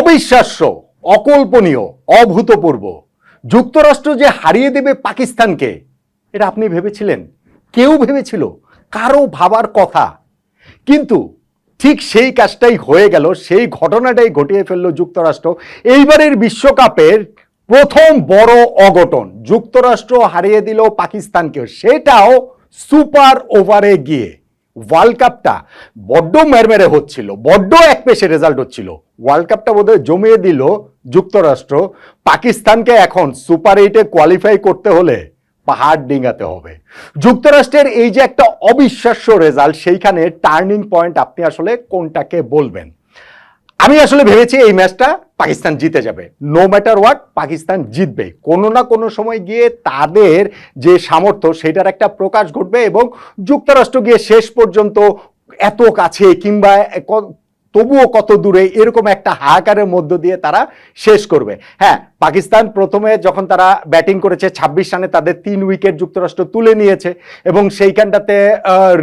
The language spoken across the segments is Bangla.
অবিশ্বাস্য, অকল্পনীয়, অভূতপূর্ব। যুক্তরাষ্ট্র যে হারিয়ে দেবে পাকিস্তানকে, এটা আপনি ভেবেছিলেন? কেউ ভেবেছিল? কারও ভাবার কথা। কিন্তু ঠিক সেই কাজটাই হয়ে গেল, সেই ঘটনাটাই ঘটিয়ে ফেলল যুক্তরাষ্ট্র। এইবারের বিশ্বকাপের প্রথম বড় অঘটন, যুক্তরাষ্ট্র হারিয়ে দিল পাকিস্তানকে, সেটাও সুপার ওভারে গিয়ে। ওয়ার্ল্ড কাপটা বড্ড মেরমেরে হচ্ছিল, বড্ড এক পেশে রেজাল্ট হচ্ছিল। ওয়ার্ল্ড কাপটা বোধহয় জমিয়ে দিল যুক্তরাষ্ট্র। পাকিস্তানকে এখন সুপার এইটে কোয়ালিফাই করতে হলে পাহাড় ডিঙাতে হবে। যুক্তরাষ্ট্রের এই যে একটা অবিশ্বাস্য রেজাল্ট সেইখানে টার্নিং পয়েন্ট আপনি আসলে কোনটাকে বলবেন? আমি আসলে ভেবেছি এই ম্যাচটা পাকিস্তান জিতে যাবে। নো ম্যাটার হোয়াট পাকিস্তান জিতবে। কোনো না কোনো সময় গিয়ে তাদের যে সামর্থ্য, সেটার একটা প্রকাশ ঘটবে এবং যুক্তরাষ্ট্র গিয়ে শেষ পর্যন্ত এত কাছে কিংবা তবুও কত দূরে এরকম একটা হাহাকারের মধ্য দিয়ে তারা শেষ করবে। হ্যাঁ পাকিস্তান প্রথমে যখন তারা ব্যাটিং করেছে, ছাব্বিশ রানে তাদের তিন উইকেট যুক্তরাষ্ট্র তুলে নিয়েছে এবং সেইখানটাতে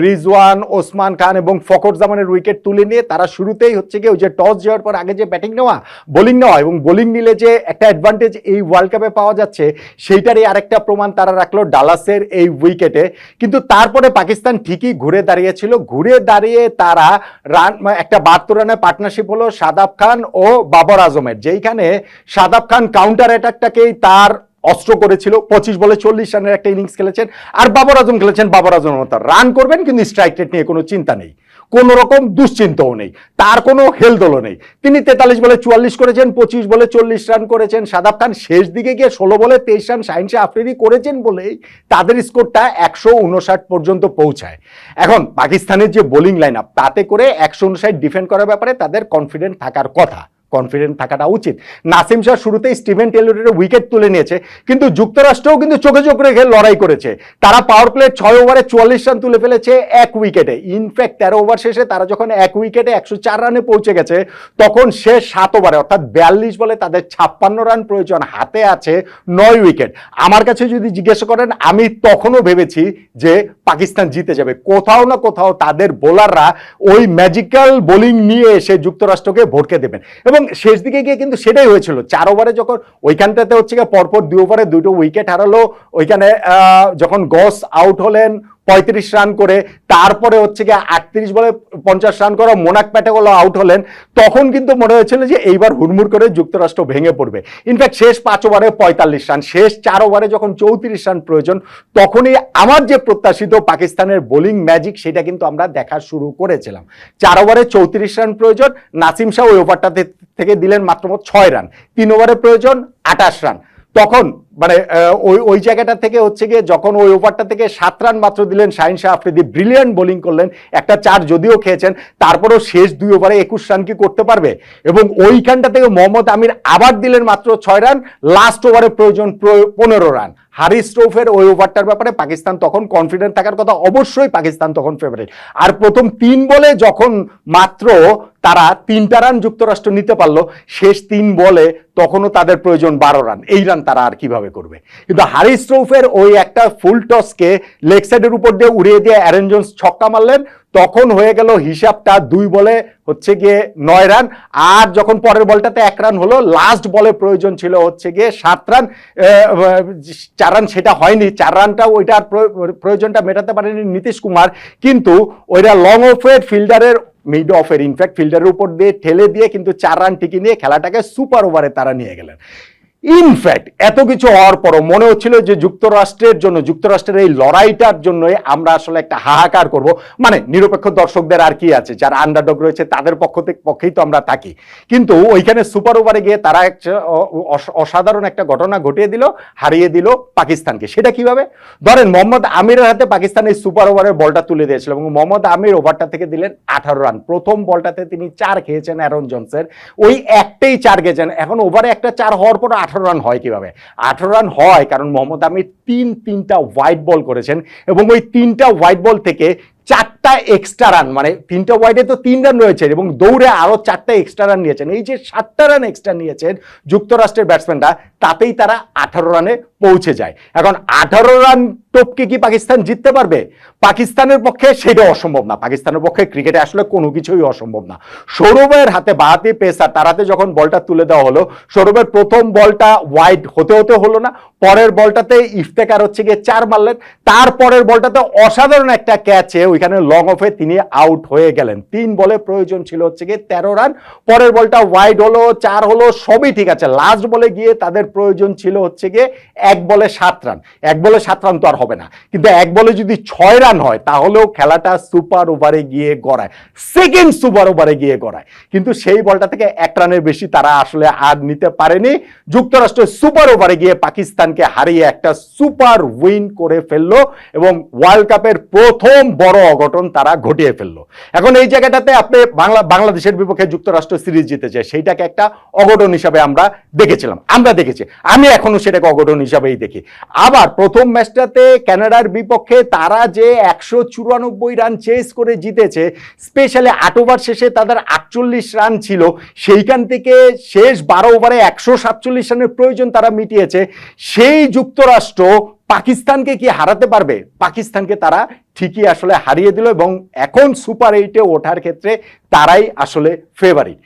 রিজওয়ান, ওসমান খান এবং ফকর জামানের উইকেট তুলে নিয়ে তারা শুরুতেই হচ্ছে কি, ওই যে টস যাওয়ার পর আগে যে ব্যাটিং নেওয়া, বোলিং নেওয়া এবং বোলিং নিলে যে একটা অ্যাডভান্টেজ এই ওয়ার্ল্ড কাপে পাওয়া যাচ্ছে, সেইটারই আরেকটা প্রমাণ তারা রাখল ডালাসের এই উইকেটে। কিন্তু তারপরে পাকিস্তান ঠিকই ঘুরে দাঁড়িয়েছিল। ঘুরে দাঁড়িয়ে তারা রান একটা বাহাত্তর রানের পার্টনারশিপ হলো সাদাব খান ও বাবর আজমের, যেইখানে সাদাব খান কাউন্টার অ্যাটাকটাকেই তার অস্ত্র করেছিল। পঁচিশ বলে চল্লিশ রানের একটা ইনিংস খেলেছেন। আর বাবর আজম খেলেছেন। বাবর আজমের মতো রান করবেন, কিন্তু স্ট্রাইক রেট নিয়ে কোনো চিন্তা নেই। কোন রকম দুশ্চিন্তাও নেই। তার কোনো হেলদোলও নেই। তিনি তেতাল্লিশ বলে চুয়াল্লিশ করেছেন, পঁচিশ বলে চল্লিশ রান করেছেন। সাদাব খান শেষ দিকে গিয়ে ষোলো বলে তেইশ রান সাইন্সে আফ্রিদি করেছেন বলেই তাদের স্কোরটা একশো উনষাট পর্যন্ত পৌঁছায়। এখন পাকিস্তানের যে বোলিং লাইন আপ তাতে করে একশো উনষাট ডিফেন্ড করার ব্যাপারে তাদের কনফিডেন্ট থাকার কথা। কনফিডেন্ট থাকাটা উচিত। নাসিম শাহ শুরুতেই স্টিভেন টেলরের উইকেট তুলে নিয়েছে, কিন্তু যুক্তরাষ্ট্রও কিন্তু চোখে চোখ রেখে লড়াই করেছে। তারা পাওয়ার প্লে ছয় ওভারে চুয়াল্লিশ রান তুলে ফেলেছে এক উইকেটে ইনফ্যাক্ট তেরো ওভার শেষে তারা যখন এক উইকেটে একশো চার রানে পৌঁছে গেছে, তখন শেষ সাত ওভারে অর্থাৎ বিয়াল্লিশ বলে তাদের ছাপ্পান্ন রান প্রয়োজন হাতে আছে নয় উইকেট আমার কাছে যদি জিজ্ঞেস করেন, আমি তখনও ভেবেছি যে পাকিস্তান জিতে যাবে। কোথাও না কোথাও তাদের বোলাররা ওই ম্যাজিক্যাল বোলিং নিয়ে এসে যুক্তরাষ্ট্রকে ভটকে দেবেন। এবং শেষ দিকে গিয়ে কিন্তু সেটাই হয়েছিল। চার ওভারে যখন ওইখানটাতে হচ্ছে পরপর দুই ওভারে দুটো উইকেট হারালো, ওইখানে যখন গস আউট হলেন পঁয়ত্রিশ রান করে, তারপরে হচ্ছে গিয়ে আটত্রিশ বলে পঞ্চাশ রান করা মোনাক প্যাটেগোলো আউট হলেন, তখন কিন্তু মনে হয়েছিল যে এইবার হুড়মুড় করে যুক্তরাষ্ট্র ভেঙে পড়বে। ইনফ্যাক্ট শেষ পাঁচ ওভারে পঁয়তাল্লিশ রান, শেষ চার ওভারে যখন চৌত্রিশ রান প্রয়োজন, তখনই আমার যে প্রত্যাশিত পাকিস্তানের বোলিং ম্যাজিক সেটা কিন্তু আমরা দেখা শুরু করেছিলাম। চার ওভারে চৌত্রিশ রান প্রয়োজন, নাসিম শাহ ওই ওভারটাতে থেকে দিলেন মাত্র ছয় রান, তিন ওভারে প্রয়োজন আটাশ রান। তখন মানে ওই ওই জায়গাটা থেকে হচ্ছে গিয়ে যখন ওই ওভারটা থেকে সাত রান মাত্র দিলেন শাহিন শাহ আফ্রিদি ব্রিলিয়ান্ট বোলিং করলেন, একটা চার যদিও খেয়েছেন, তারপরেও শেষ দুই ওভারে একুশ রান কি করতে পারবে? এবং ওইখানটা থেকে মোহাম্মদ আমির আবার দিলেন মাত্র ছয় রান লাস্ট ওভারে প্রয়োজন প্র- পনেরো রান। হারিস স্ট্রোফের ওই ওভারটার ব্যাপারে পাকিস্তান তখন কনফিডেন্ট থাকার কথা অবশ্যই পাকিস্তান তখন ফেভারিট আর প্রথম তিন বলে যখন মাত্র তারা তিনটা রান যুক্তরাষ্ট্র নিতে পারল, শেষ তিন বলে তখনও তাদের প্রয়োজন বারো রান। এই রান তারা আর কীভাবে করবে। কিন্তু হারিস স্ট্রোফের ওই একটা ফুল টসকে লেগ সাইডের উপর দিয়ে উড়িয়ে দিয়ে অ্যারেন জোন্স ছক্কা মারলেন, তখন হয়ে গেল হিসাবটা দুই বলে হচ্ছে গিয়ে নয় রান। আর যখন পরের বলটাতে এক রান হলো লাস্ট বলে প্রয়োজন ছিল হচ্ছে গিয়ে সাত রান। চার রান সেটা হয়নি, চার রানটা ওইটার প্রয়- প্রয়োজনটা মেটাতে পারেনি নীতিশ কুমার। কিন্তু ওইটা লং অফের ফিল্ডারের মিড অফের ইনফ্যাক্ট ফিল্ডারের উপর দিয়ে ঠেলে দিয়ে কিন্তু চার রান টিকে নিয়ে খেলাটাকে সুপার ওভারে তারা নিয়ে গেলেন। ইনফ্যাক্ট এত কিছু হওয়ার পরও মনে হচ্ছিল যে যুক্তরাষ্ট্রের জন্য, যুক্তরাষ্ট্রের এই লড়াইটার জন্যই আমরা আসলে একটা হাহাকার করব। মানে নিরপেক্ষ দর্শকদের আর কি আছে? যারা আন্ডারডগ রয়েছে, তাদের পক্ষ থেকে, পক্ষেই তো আমরা থাকি। কিন্তু ওইখানে সুপার ওভারে গিয়ে তারা অসাধারণ একটা ঘটনা ঘটিয়ে দিল, হারিয়ে দিল পাকিস্তানকে। সেটা কীভাবে? ধরেন মোহাম্মদ আমিরের হাতে পাকিস্তান এই সুপার ওভারের বলটা তুলে দিয়েছিল এবং মোহাম্মদ আমির ওভারটা থেকে দিলেন আঠারো রান। প্রথম বলটাতে তিনি চার খেয়েছেন অ্যারন জনসের। ওই একটাই চার খেয়েছেন। এখন ওভারে একটা চার হওয়ার পর আঠারো রান হয় কীভাবে? আঠারো রান হয় কারণ মোহাম্মদ আমির তিন তিনটা হোয়াইট বল করেছেন এবং ওই তিনটা হোয়াইট বল থেকে চারটা এক্সট্রা রান মানে তিনটা ওয়াইডে তো তিন রান রয়েছে এবং দৌড়ে আরও চারটা এক্সট্রা রান নিয়েছেন। এই যে সাতটা রান এক্সট্রা নিয়েছেন যুক্তরাষ্ট্রের ব্যাটসম্যানরা তাতেই তারা আঠারো রানে পৌঁছে যায়। এখন আঠারো রান টপকে কি পাকিস্তান জিততে পারবে? পাকিস্তানের পক্ষে সেটা অসম্ভব না। পাকিস্তানের পক্ষে ক্রিকেটে আসলে কোনো কিছুই অসম্ভব না। সৌরভের হাতে বাহাতি পেসার, তার হাতে যখন বলটা তুলে দেওয়া হলো, সৌরভের প্রথম বলটা ওয়াইড হতে হতে হলো না। পরের বলটাতে ইফতেকার হচ্ছে গিয়ে চার মারলেন। তারপরের বলটাতে অসাধারণ একটা ক্যাচে ওইখানে লং অফে তিনি আউট হয়ে গেলেন। তিন বলে প্রয়োজন ছিল হচ্ছে গিয়ে তেরো রান পরের বলটা ওয়াইড হলো, চার হলো, সবই ঠিক আছে। লাস্ট বলে গিয়ে তাদের প্রয়োজন ছিল হচ্ছে গিয়ে এক বলে সাত রান এক বলে সাত রান তো আর হবে না। কিন্তু এক বলে যদি ছয় রান হয়, তাহলেও খেলাটা সুপার ওভারে গিয়ে গড়ায়। সেকেন্ড সুপার ওভারে গিয়ে গড়ায়। কিন্তু সেই বলটা থেকে এক রানের বেশি তারা আসলে আর নিতে পারেনি। যুক্তরাষ্ট্রের সুপার ওভারে গিয়ে পাকিস্তানকে হারিয়ে একটা সুপার উইন করে ফেলল এবং ওয়ার্ল্ড কাপের প্রথম বড় অঘটন তারা ঘটিয়ে ফেলল। এখন এই জায়গাটাতে আপনি বাংলা, বাংলাদেশের বিপক্ষে যুক্তরাষ্ট্র সিরিজ জিতেছে সেইটাকে একটা অঘটন হিসাবে আমরা দেখেছিলাম, আমরা দেখেছি। আমি এখনও সেটাকে অঘটন হিসাবেই দেখি। আবার প্রথম ম্যাচটাতে ক্যানাডার বিপক্ষে তারা যে একশো চুরানব্বই রান চেস করে জিতেছে, স্পেশালি আট ওভার শেষে তাদের আটচল্লিশ রান ছিল, সেইখান থেকে শেষ বারো ওভারে একশো সাতচল্লিশ রানের প্রয়োজন তারা মিটিয়েছে। সেই যুক্তরাষ্ট্র পাকিস্তানকে কি হারাতে পারবে? পাকিস্তানকে তারা ঠিকই আসলে হারিয়ে দিল এবং এখন সুপার এইটে ওঠার ক্ষেত্রে তারাই আসলে ফেভারিট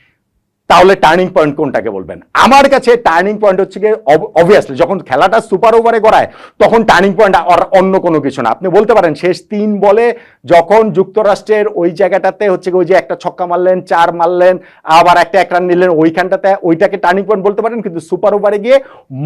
তাহলে টার্নিং পয়েন্ট কোনটাকে বলবেন? আমার কাছে টার্নিং পয়েন্ট হচ্ছে গিয়ে অবভিয়াসলি যখন খেলাটা সুপার ওভারে গড়ায়, তখন টার্নিং পয়েন্ট আর অন্য কোনো কিছু না। আপনি বলতে পারেন, শেষ তিন বলে যখন যুক্তরাষ্ট্রের ওই জায়গাটাতে হচ্ছে ওই যে একটা ছক্কা মারলেন, চার মারলেন, আবার একটা এক রান নিলেন, ওইখানটাতে ওইটাকে টার্নিং পয়েন্ট বলতে পারেন, কিন্তু সুপার ওভারে গিয়ে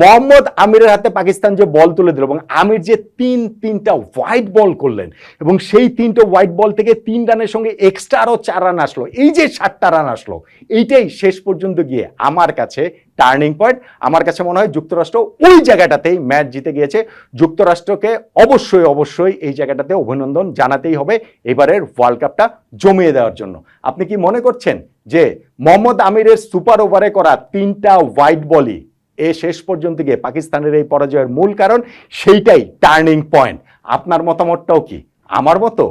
মোহাম্মদ আমিরের হাতে পাকিস্তান যে বল তুলে দিল এবং আমির যে তিন, তিনটা হোয়াইট বল করলেন এবং সেই তিনটা হোয়াইট বল থেকে তিন রানের সঙ্গে এক্সট্রা আরও চার রান আসলো। এই যে সাতটা রান আসলো, এইটাই শেষ পর্যন্ত গিয়ে আমার কাছে টার্নিং পয়েন্ট আমার কাছে মনে হয় যুক্তরাষ্ট্র ওই জায়গাটাতেই ম্যাচ জিতে গিয়েছে। যুক্তরাষ্ট্রকে অবশ্যই অবশ্যই এই জায়গাটাতে অভিনন্দন জানাতেই হবে এবারের ওয়ার্ল্ড কাপটা জমিয়ে দেওয়ার জন্য। আপনি কি মনে করছেন যে মোহাম্মদ আমিরের সুপার ওভারে করা তিনটা হোয়াইট বলই এ শেষ পর্যন্ত গিয়ে পাকিস্তানের এই পরাজয়ের মূল কারণ, সেইটাই টার্নিং পয়েন্ট আপনার মতামতটাও কি? আমার মতো?